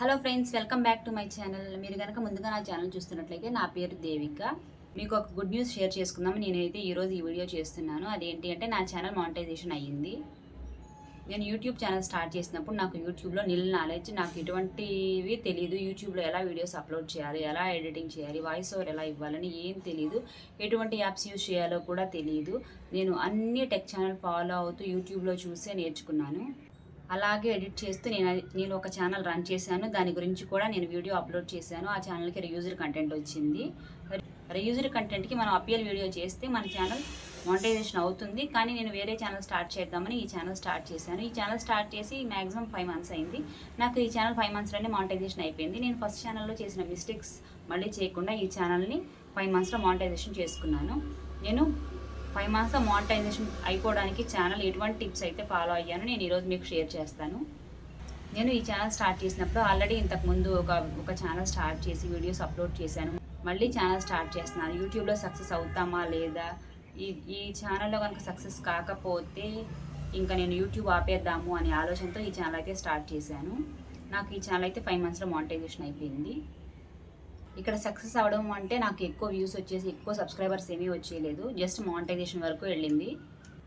Hello friends welcome back to my channel మీరు కనుక ముందుగా నా ఛానల్ చూస్తున్నట్లయితే నా పేరు దేవిక. మీకు ఒక గుడ్ న్యూస్ షేర్ చేసుకుందాం. నేనైతే ఈరోజు ఈ వీడియో చేస్తున్నాను. అదేంటి అంటే నా ఛానల్ మానిటైజేషన్ అయ్యింది. నేను యూట్యూబ్ ఛానల్ స్టార్ట్ చేసినప్పుడు నాకు యూట్యూబ్లో నిల్ నాలెడ్జ్ నాకు ఎటువంటివి తెలియదు యూట్యూబ్లో ఎలా వీడియోస్ అప్లోడ్ చేయాలి ఎలా ఎడిటింగ్ చేయాలి వాయిస్ ఓవర్ ఎలా ఇవ్వాలని ఏం తెలియదు ఎటువంటి యాప్స్ యూజ్ చేయాలో కూడా తెలియదు నేను అన్ని టెక్ ఛానల్ ఫాలో అవుతూ యూట్యూబ్లో చూసే నేర్చుకున్నాను. అలాగే ఎడిట్ చేస్తూ నేను నేను ఒక ఛానల్ రన్ చేశాను. దాని గురించి కూడా నేను వీడియో అప్లోడ్ చేశాను. ఆ ఛానల్కి రియూజర్ కంటెంట్ వచ్చింది. రియూజర్ కంటెంట్కి మనం అపియల్ వీడియో చేస్తే మన ఛానల్ మానిటైజేషన్ అవుతుంది. కానీ నేను వేరే ఛానల్ స్టార్ట్ చేద్దామని ఈ ఛానల్ స్టార్ట్ చేశాను. ఈ ఛానల్ స్టార్ట్ చేసి మ్యాక్సిమం ఫైవ్ మంత్స్ అయింది. నాకు ఈ ఛానల్ ఫైవ్ మంత్స్లోనే మానిటైజేషన్ అయిపోయింది. నేను ఫస్ట్ ఛానల్లో చేసిన మిస్టేక్స్ మళ్ళీ చేయకుండా ఈ ఛానల్ని ఫైవ్ మంత్స్లో మానిటైజేషన్ చేసుకున్నాను. నేను ఫైవ్ మంత్స్లో మానిటైజేషన్ అయిపోవడానికి ఛానల్ ఎటువంటి టిప్స్ అయితే ఫాలో అయ్యాను నేను ఈరోజు మీకు షేర్ చేస్తాను. నేను ఈ ఛానల్ స్టార్ట్ చేసినప్పుడు ఆల్రెడీ ఇంతకుముందు ఒక ఒక ఛానల్ స్టార్ట్ చేసి వీడియోస్ అప్లోడ్ చేశాను. మళ్ళీ ఛానల్ స్టార్ట్ చేస్తున్నాను. యూట్యూబ్లో సక్సెస్ అవుతామా లేదా? ఈ ఈ ఛానల్లో కనుక సక్సెస్ కాకపోతే ఇంకా నేను యూట్యూబ్ ఆపేద్దాము అనే ఆలోచనతో ఈ ఛానల్ అయితే స్టార్ట్ చేశాను. నాకు ఈ ఛానల్ అయితే ఫైవ్ మంత్స్లో మానిటైజేషన్ అయిపోయింది. ఇక్కడ సక్సెస్ అవ్వడం అంటే నాకు ఎక్కువ వ్యూస్ వచ్చేసి ఎక్కువ సబ్స్క్రైబర్స్ ఏమీ వచ్చేయలేదు. జస్ట్ మానిటైజేషన్ వరకు వెళ్ళింది.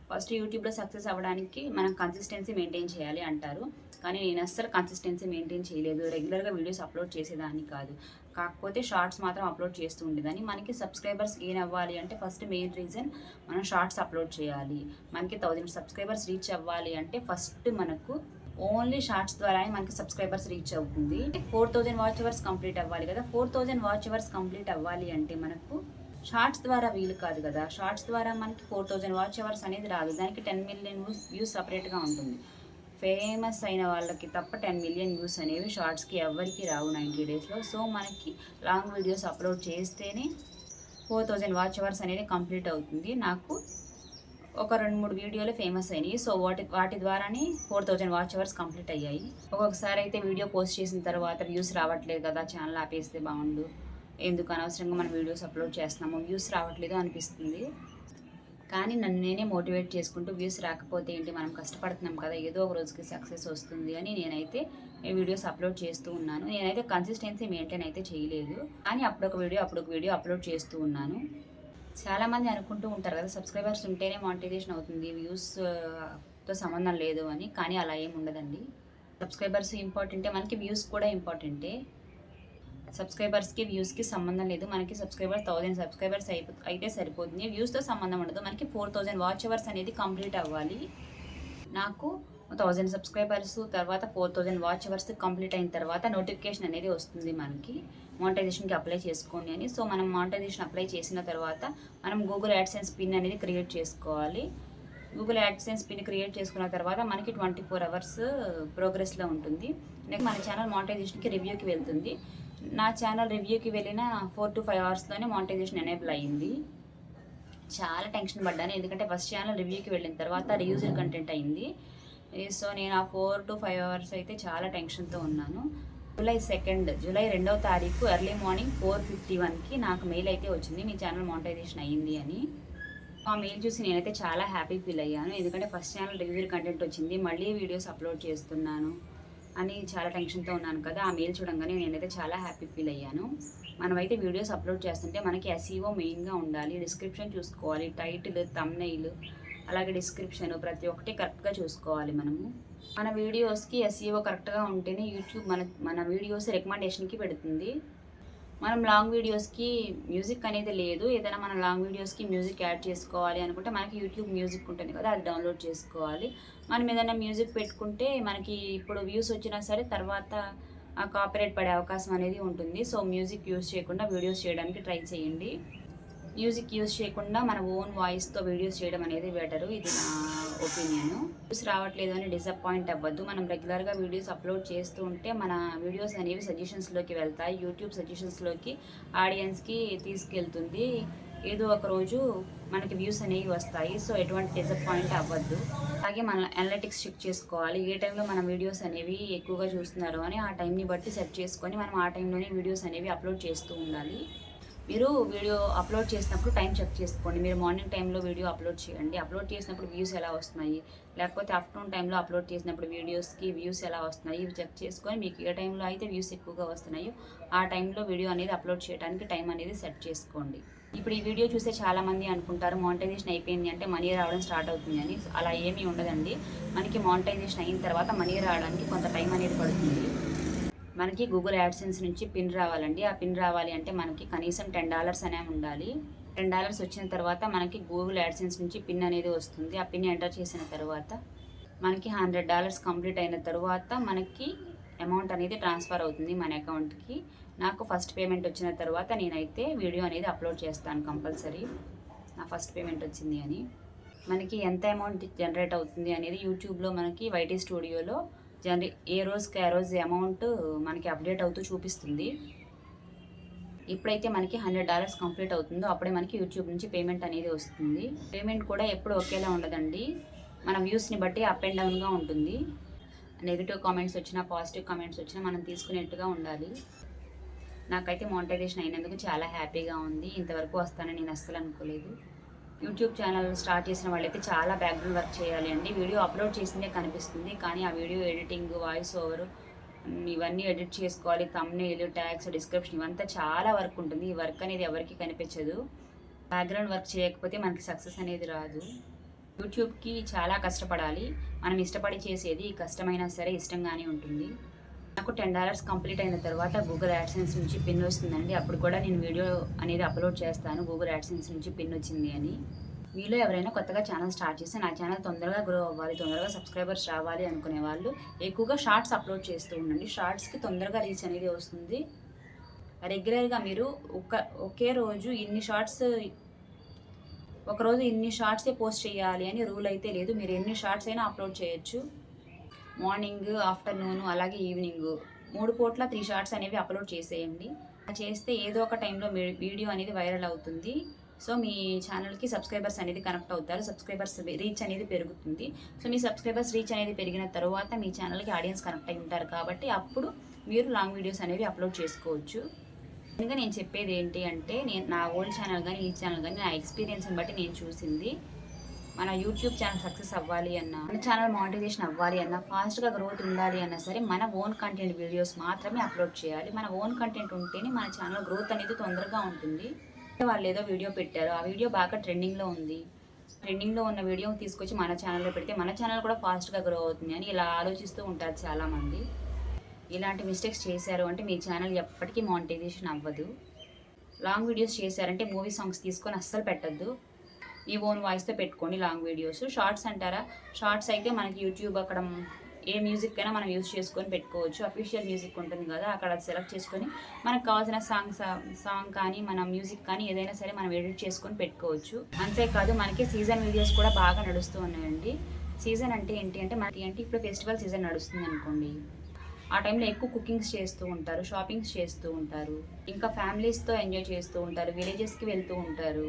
ఫస్ట్ యూట్యూబ్లో సక్సెస్ అవ్వడానికి మనం కన్సిస్టెన్సీ మెయింటైన్ చేయాలి అంటారు. కానీ నేను అస్సలు కన్సిస్టెన్సీ మెయింటైన్ చేయలేదు. రెగ్యులర్గా వీడియోస్ అప్లోడ్ చేసేదాన్ని కాదు. కాకపోతే షార్ట్స్ మాత్రం అప్లోడ్ చేస్తూ ఉండేదాన్ని. మనకి సబ్స్క్రైబర్స్ గెయిన్ అవ్వాలి అంటే ఫస్ట్ మెయిన్ రీజన్ మనం షార్ట్స్ అప్లోడ్ చేయాలి. మనకి థౌజండ్ సబ్స్క్రైబర్స్ రీచ్ అవ్వాలి అంటే ఫస్ట్ మనకు ఓన్లీ షార్ట్స్ ద్వారానే మనకి సబ్స్క్రైబర్స్ రీచ్ అవుతుంది. Four thousand watch hours complete అవ్వాలి కదా. Four thousand watch hours complete అవ్వాలి అంటే మనకు షార్ట్స్ ద్వారా వీలు కాదు కదా. షార్ట్స్ ద్వారా మనకి ఫోర్ థౌజండ్ వాచ్ అవర్స్ అనేది రాదు. దానికి టెన్ మిలియన్ వ్యూస్ వ్యూస్ సపరేట్గా ఉంటుంది. ఫేమస్ అయిన వాళ్ళకి తప్ప టెన్ మిలియన్ వ్యూస్ అనేవి షార్ట్స్కి ఎవరికి రావు నైంటీ డేస్లో. సో మనకి లాంగ్ వీడియోస్ అప్లోడ్ చేస్తేనే ఫోర్ థౌజండ్ వాచ్ అవర్స్ అనేది కంప్లీట్ అవుతుంది. నాకు ఒక రెండు మూడు వీడియోలు ఫేమస్ అయినాయి. సో వాటి వాటి ద్వారానే four thousand watch hours complete అయ్యాయి. ఒక్కొక్కసారి అయితే వీడియో పోస్ట్ చేసిన తర్వాత వ్యూస్ రావట్లేదు కదా ఛానల్ ఆపేస్తే బాగుండు. ఎందుకు అనవసరంగా మనం వీడియోస్ అప్లోడ్ చేస్తున్నాము వ్యూస్ రావట్లేదు అనిపిస్తుంది. కానీ నన్ను నేనే మోటివేట్ చేసుకుంటూ వ్యూస్ రాకపోతే ఏంటి మనం కష్టపడుతున్నాం కదా ఏదో ఒక రోజుకి సక్సెస్ వస్తుంది అని నేనైతే ఈ వీడియోస్ అప్లోడ్ చేస్తూ ఉన్నాను. నేనైతే కన్సిస్టెన్సీ మెయింటైన్ అయితే చేయలేదు. కానీ అప్పుడొక వీడియో అప్పుడొక వీడియో అప్లోడ్ చేస్తూ ఉన్నాను. చాలామంది అనుకుంటూ ఉంటారు కదా సబ్స్క్రైబర్స్ ఉంటేనే మానిటైజేషన్ అవుతుంది వ్యూస్తో సంబంధం లేదు అని కానీ అలా ఏమి ఉండదండి. సబ్స్క్రైబర్స్ ఇంపార్టెంటే మనకి వ్యూస్ కూడా ఇంపార్టెంటే సబ్స్క్రైబర్స్కి వ్యూస్కి సంబంధం లేదు మనకి సబ్స్క్రైబర్స్ థౌజండ్ సబ్స్క్రైబర్స్ అయిపో అయితే సరిపోతుంది. వ్యూస్తో సంబంధం ఉండదు మనకి ఫోర్ థౌజండ్ వాచ్ అవర్స్ అనేది కంప్లీట్ అవ్వాలి. నాకు థౌజండ్ సబ్స్క్రైబర్స్ తర్వాత four thousand watch hours complete అయిన తర్వాత నోటిఫికేషన్ అనేది వస్తుంది మనకి. మానిటైజేషన్కి అప్లై చేసుకోండి అని. సో మనం మానిటైజేషన్ అప్లై చేసిన తర్వాత మనం గూగుల్ యాడ్సెన్స్ పిన్ అనేది క్రియేట్ చేసుకోవాలి. గూగుల్ యాడ్సెన్స్ పిన్ క్రియేట్ చేసుకున్న తర్వాత మనకి ట్వంటీ ఫోర్ అవర్స్ ప్రోగ్రెస్లో ఉంటుంది. నెక్స్ట్ మన ఛానల్ మానిటైజేషన్కి రివ్యూకి వెళ్తుంది. నా ఛానల్ రివ్యూకి వెళ్ళిన ఫోర్ టు ఫైవ్ అవర్స్లోనే మానిటైజేషన్ ఎనేబుల్ అయ్యింది చాలా టెన్షన్ పడ్డాను. ఎందుకంటే ఫస్ట్ ఛానల్ రివ్యూకి వెళ్ళిన తర్వాత రియూజర్ కంటెంట్ అయింది. సో నేను ఆ ఫోర్ టు ఫైవ్ అవర్స్ అయితే చాలా టెన్షన్తో ఉన్నాను. జూలై సెకండ్ జూలై రెండవ తారీఖు ఎర్లీ మార్నింగ్ ఫోర్ ఫిఫ్టీ వన్కి నాకు మెయిల్ అయితే వచ్చింది. మీ ఛానల్ మానిటైజేషన్ అయ్యింది అని. ఆ మెయిల్ చూసి నేనైతే చాలా హ్యాపీ ఫీల్ అయ్యాను. ఎందుకంటే ఫస్ట్ ఛానల్ రివ్యూ కంటెంట్ వచ్చింది. మళ్ళీ వీడియోస్ అప్లోడ్ చేస్తున్నాను అని చాలా టెన్షన్తో ఉన్నాను కదా. ఆ మెయిల్ చూడంగానే నేనైతే చాలా హ్యాపీ ఫీల్ అయ్యాను. మనమైతే వీడియోస్ అప్లోడ్ చేస్తుంటే మనకి ఎస్ఈఓ మెయిన్గా ఉండాలి. డిస్క్రిప్షన్ చూసుకోవాలి. టైటిల్ తమ్నైల్ అలాగే డిస్క్రిప్షన్ ప్రతి ఒక్కటి కరెక్ట్గా చూసుకోవాలి మనము. మన వీడియోస్కి ఎస్ఈఓ కరెక్ట్గా ఉంటేనే యూట్యూబ్ మన మన వీడియోస్ రికమెండేషన్కి పెడుతుంది. మనం లాంగ్ వీడియోస్కి మ్యూజిక్ అనేది లేదు. ఏదైనా మన లాంగ్ వీడియోస్కి మ్యూజిక్ యాడ్ చేసుకోవాలి అనుకుంటే మనకి యూట్యూబ్ మ్యూజిక్ ఉంటుంది కదా అది డౌన్లోడ్ చేసుకోవాలి. మనం ఏదైనా మ్యూజిక్ పెట్టుకుంటే మనకి ఇప్పుడు వ్యూస్ వచ్చినా సరే తర్వాత ఆ కాపీరైట్ పడే అవకాశం అనేది ఉంటుంది. సో మ్యూజిక్ యూస్ చేయకుండా వీడియోస్ చేయడానికి ట్రై చేయండి. మ్యూజిక్ యూజ్ చేయకుండా మన ఓన్ వాయిస్తో వీడియోస్ చేయడం అనేది బెటరు. ఇది నా ఒపీనియన్. వ్యూస్ రావట్లేదు అని డిసప్పాయింట్ అవ్వద్దు. మనం రెగ్యులర్గా వీడియోస్ అప్లోడ్ చేస్తూ ఉంటే మన వీడియోస్ అనేవి సజెషన్స్లోకి వెళ్తాయి. యూట్యూబ్ సజెషన్స్లోకి ఆడియన్స్కి తీసుకెళ్తుంది. ఏదో ఒక రోజు మనకి వ్యూస్ అనేవి వస్తాయి. సో ఎటువంటి డిసప్పాయింట్ అవ్వద్దు. అలాగే మన అనలిటిక్స్ చెక్ చేసుకోవాలి. ఏ టైంలో మన వీడియోస్ అనేవి ఎక్కువగా చూస్తున్నారు అని ఆ టైంని బట్టి సెట్ చేసుకొని మనం ఆ టైంలోనే వీడియోస్ అనేవి అప్లోడ్ చేస్తూ ఉండాలి. మీరు వీడియో అప్లోడ్ చేసినప్పుడు టైం చెక్ చేసుకోండి. మీరు మార్నింగ్ టైంలో వీడియో అప్లోడ్ చేయండి. అప్లోడ్ చేసినప్పుడు వ్యూస్ ఎలా వస్తున్నాయి? లేకపోతే ఆఫ్టర్నూన్ టైంలో అప్లోడ్ చేసినప్పుడు వీడియోస్కి వ్యూస్ ఎలా వస్తున్నాయి? ఇవి చెక్ చేసుకొని మీకు ఏ టైంలో అయితే వ్యూస్ ఎక్కువగా వస్తున్నాయో ఆ టైంలో వీడియో అనేది అప్లోడ్ చేయడానికి టైం అనేది సెట్ చేసుకోండి. ఇప్పుడు ఈ వీడియో చూస్తే చాలామంది అనుకుంటారు మానిటైజేషన్ అయిపోయింది అంటే మనీ రావడం స్టార్ట్ అవుతుంది అని. అలా ఏమీ ఉండదండి. మనకి మానిటైజేషన్ అయిన తర్వాత మనీ రావడానికి కొంత టైం అనేది పడుతుంది. మనకి గూగుల్ యాడ్సెన్స్ నుంచి పిన్ రావాలండి. ఆ పిన్ రావాలి అంటే మనకి కనీసం టెన్ డాలర్స్ అనే ఉండాలి. టెన్ డాలర్స్ వచ్చిన తర్వాత మనకి గూగుల్ యాడ్సెన్స్ నుంచి పిన్ అనేది వస్తుంది. ఆ పిన్ ఎంటర్ చేసిన తర్వాత మనకి హండ్రెడ్ డాలర్స్ కంప్లీట్ అయిన తర్వాత మనకి అమౌంట్ అనేది ట్రాన్స్ఫర్ అవుతుంది మన అకౌంట్కి నాకు ఫస్ట్ పేమెంట్ వచ్చిన తర్వాత నేనైతే వీడియో అనేది అప్లోడ్ చేస్తాను కంపల్సరీ నా ఫస్ట్ పేమెంట్ వచ్చింది అని. మనకి ఎంత అమౌంట్ జనరేట్ అవుతుంది అనేది యూట్యూబ్లో మనకి వైటీ స్టూడియోలో జనరే ఏ రోజుకి ఆ రోజు అమౌంట్ మనకి అప్డేట్ అవుతూ చూపిస్తుంది. ఎప్పుడైతే మనకి హండ్రెడ్ డాలర్స్ కంప్లీట్ అవుతుందో అప్పుడే మనకి యూట్యూబ్ నుంచి పేమెంట్ అనేది వస్తుంది. పేమెంట్ కూడా ఎప్పుడు ఒకేలా ఉండదండి. మన వ్యూస్ని బట్టి అప్ అండ్ డౌన్గా ఉంటుంది. నెగిటివ్ కామెంట్స్ వచ్చినా పాజిటివ్ కామెంట్స్ వచ్చినా మనం తీసుకునేట్టుగా ఉండాలి. నాకైతే మోనిటైజేషన్ అయినందుకు చాలా హ్యాపీగా ఉంది. ఇంతవరకు వస్తానని నేను అస్సలు అనుకోలేదు. యూట్యూబ్ ఛానల్ స్టార్ట్ చేసిన వాళ్ళైతే చాలా బ్యాక్గ్రౌండ్ వర్క్ చేయాలి అండి. వీడియో అప్లోడ్ చేసిందే కనిపిస్తుంది. కానీ ఆ వీడియో ఎడిటింగ్ వాయిస్ ఓవర్ ఇవన్నీ ఎడిట్ చేసుకోవాలి. తమ్నేలు ట్యాక్స్ డిస్క్రిప్షన్ ఇవంతా చాలా వర్క్ ఉంటుంది. ఈ వర్క్ అనేది ఎవరికి కనిపించదు. బ్యాక్గ్రౌండ్ వర్క్ చేయకపోతే మనకి సక్సెస్ అనేది రాదు. యూట్యూబ్కి చాలా కష్టపడాలి. మనం ఇష్టపడి చేసేది కష్టమైనా సరే ఇష్టంగానే ఉంటుంది. నాకు టెన్ డాలర్స్ కంప్లీట్ అయిన తర్వాత గూగుల్ యాడ్సెన్స్ నుంచి పిన్ వస్తుందండి. అప్పుడు కూడా నేను వీడియో అనేది అప్లోడ్ చేస్తాను. గూగుల్ యాడ్సెన్స్ నుంచి పిన్ వచ్చింది అని. మీలో ఎవరైనా కొత్తగా ఛానల్ స్టార్ట్ చేస్తే నా ఛానల్ తొందరగా గ్రో అవ్వాలి తొందరగా సబ్స్క్రైబర్స్ రావాలి అనుకునే వాళ్ళు ఎక్కువగా షార్ట్స్ అప్లోడ్ చేస్తూ ఉండండి. షార్ట్స్కి తొందరగా రీచ్ అనేది వస్తుంది. రెగ్యులర్గా మీరు ఒక ఒకే రోజు ఇన్ని షార్ట్స్ ఒకరోజు ఇన్ని షార్ట్సే పోస్ట్ చేయాలి అని రూల్ అయితే లేదు. మీరు ఎన్ని షార్ట్స్ అయినా అప్లోడ్ చేయొచ్చు. మార్నింగ్ ఆఫ్టర్నూన్ అలాగే ఈవినింగ్. మూడు పూట్ల త్రీ షార్ట్స్ అనేవి అప్లోడ్ చేసేయండి. చేస్తే ఏదో ఒక టైంలో వీడియో అనేది వైరల్ అవుతుంది. సో మీ ఛానల్కి సబ్స్క్రైబర్స్ అనేది కనెక్ట్ అవుతారు. సబ్స్క్రైబర్స్ రీచ్ అనేది పెరుగుతుంది. సో మీ సబ్స్క్రైబర్స్ రీచ్ అనేది పెరిగిన తర్వాత మీ ఛానల్కి ఆడియన్స్ కనెక్ట్ అయి ఉంటారు కాబట్టి అప్పుడు మీరు లాంగ్ వీడియోస్ అనేవి అప్లోడ్ చేసుకోవచ్చు. ఇంకా నేను చెప్పేది ఏంటి అంటే నేను నా ఓల్డ్ ఛానల్ కానీ ఈ ఛానల్ కానీ నా ఎక్స్పీరియన్స్ని బట్టి నేను చూసింది. మన యూట్యూబ్ ఛానల్ సక్సెస్ అవ్వాలి అన్న మన ఛానల్ మానిటైజేషన్ అవ్వాలి అన్న ఫాస్ట్గా గ్రోత్ ఉండాలి అన్నా సరే మన ఓన్ కంటెంట్ వీడియోస్ మాత్రమే అప్లోడ్ చేయాలి. మన ఓన్ కంటెంట్ ఉంటేనే మన ఛానల్ గ్రోత్ అనేది తొందరగా ఉంటుంది. వాళ్ళు ఏదో వీడియో పెట్టారు ఆ వీడియో బాగా ట్రెండింగ్లో ఉంది. ట్రెండింగ్లో ఉన్న వీడియో తీసుకొచ్చి మన ఛానల్లో పెడితే మన ఛానల్ కూడా ఫాస్ట్గా గ్రో అవుతుంది అని ఇలా ఆలోచిస్తూ ఉంటారు చాలామంది. ఇలాంటి మిస్టేక్స్ చేశారు అంటే మీ ఛానల్ ఎప్పటికీ మానిటైజేషన్ అవ్వదు. లాంగ్ వీడియోస్ చేశారంటే మూవీ సాంగ్స్ తీసుకొని అస్సలు పెట్టద్దు. ఈ ఓన్ వాయిస్తో పెట్టుకోండి లాంగ్ వీడియోస్. షార్ట్స్ అంటారా? షార్ట్స్ అయితే మనకి యూట్యూబ్ అక్కడ ఏ మ్యూజిక్ అయినా మనం యూజ్ చేసుకొని పెట్టుకోవచ్చు. అఫీషియల్ మ్యూజిక్ ఉంటుంది కదా అక్కడ సెలెక్ట్ చేసుకొని మనకు కావాల్సిన సాంగ్స్ సాంగ్ కానీ మన మ్యూజిక్ కానీ ఏదైనా సరే మనం ఎడిట్ చేసుకొని పెట్టుకోవచ్చు. అంతేకాదు మనకి సీజన్ వీడియోస్ కూడా బాగా నడుస్తూ ఉన్నాయండి. సీజన్ అంటే ఏంటి అంటే మనకి అంటే ఇప్పుడు ఫెస్టివల్ సీజన్ నడుస్తుంది అనుకోండి. ఆ టైంలో ఎక్కువ కుకింగ్స్ చేస్తూ ఉంటారు షాపింగ్స్ చేస్తూ ఉంటారు. ఇంకా ఫ్యామిలీస్తో ఎంజాయ్ చేస్తూ ఉంటారు విలేజెస్కి వెళ్తూ ఉంటారు.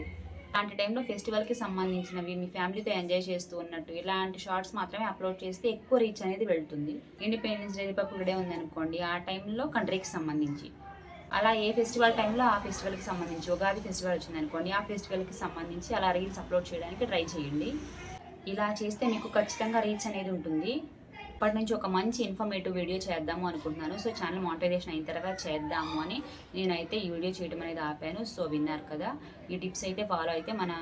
అలాంటి టైంలో ఫెస్టివల్కి సంబంధించినవి మీ ఫ్యామిలీతో ఎంజాయ్ చేస్తూ ఉన్నట్టు ఇలాంటి షార్ట్స్ మాత్రమే అప్లోడ్ చేస్తే ఎక్కువ రీచ్ అనేది వెళ్తుంది. ఇండిపెండెన్స్ డే రిపబ్లిక్ డే ఉందనుకోండి ఆ టైంలో కంట్రీకి సంబంధించి. అలా ఏ ఫెస్టివల్ టైంలో ఆ ఫెస్టివల్కి సంబంధించి ఉగాది ఫెస్టివల్ వచ్చిందనుకోండి ఆ ఫెస్టివల్కి సంబంధించి అలా రీల్స్ అప్లోడ్ చేయడానికి ట్రై చేయండి. ఇలా చేస్తే మీకు ఖచ్చితంగా రీచ్ అనేది ఉంటుంది. ఇప్పటి నుంచి ఒక మంచి ఇన్ఫర్మేటివ్ వీడియో చేద్దాము అనుకుంటున్నాను. సో ఛానల్ మానిటైజేషన్ అయిన తర్వాత చేద్దాము అని నేనైతే ఈ వీడియో చేయడం అనేది ఆపాను. సో విన్నారు కదా. ఈ టిప్స్ అయితే ఫాలో అయితే మన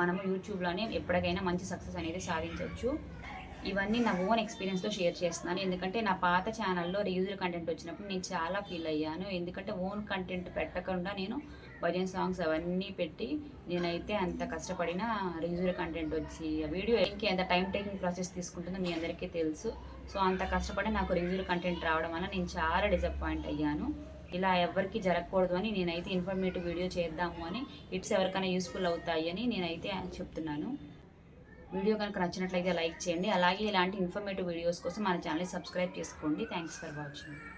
మనము యూట్యూబ్లోనే ఎప్పటికైనా మంచి సక్సెస్ అనేది సాధించవచ్చు. ఇవన్నీ నా ఓన్ ఎక్స్పీరియన్స్తో షేర్ చేస్తున్నాను. ఎందుకంటే నా పాత ఛానల్లో రీయూజర్ కంటెంట్ వచ్చినప్పుడు నేను చాలా ఫీల్ అయ్యాను. ఎందుకంటే ఓన్ కంటెంట్ పెట్టకుండా నేను భజన్ సాంగ్స్ అవన్నీ పెట్టి నేనైతే అంత కష్టపడిన రిజ్యూర్ కంటెంట్ వచ్చి ఆ వీడియో ఇంకే ఎంత టైం టేకింగ్ ప్రాసెస్ తీసుకుంటుందో మీ అందరికీ తెలుసు. సో అంత కష్టపడి నాకు రిజ్యూర్ కంటెంట్ రావడం వల్ల నేను చాలా డిసప్పాయింట్ అయ్యాను. ఇలా ఎవరికి జరగకూడదు అని నేనైతే ఇన్ఫర్మేటివ్ వీడియో చేద్దాము అని ఇట్స్ ఎవరికైనా యూస్ఫుల్ అవుతాయి అని నేనైతే చెప్తున్నాను. వీడియో కనుక నచ్చినట్లయితే లైక్ చేయండి. అలాగే ఇలాంటి ఇన్ఫర్మేటివ్ వీడియోస్ కోసం మన ఛానల్ సబ్స్క్రైబ్ చేసుకోండి. Thanks for watching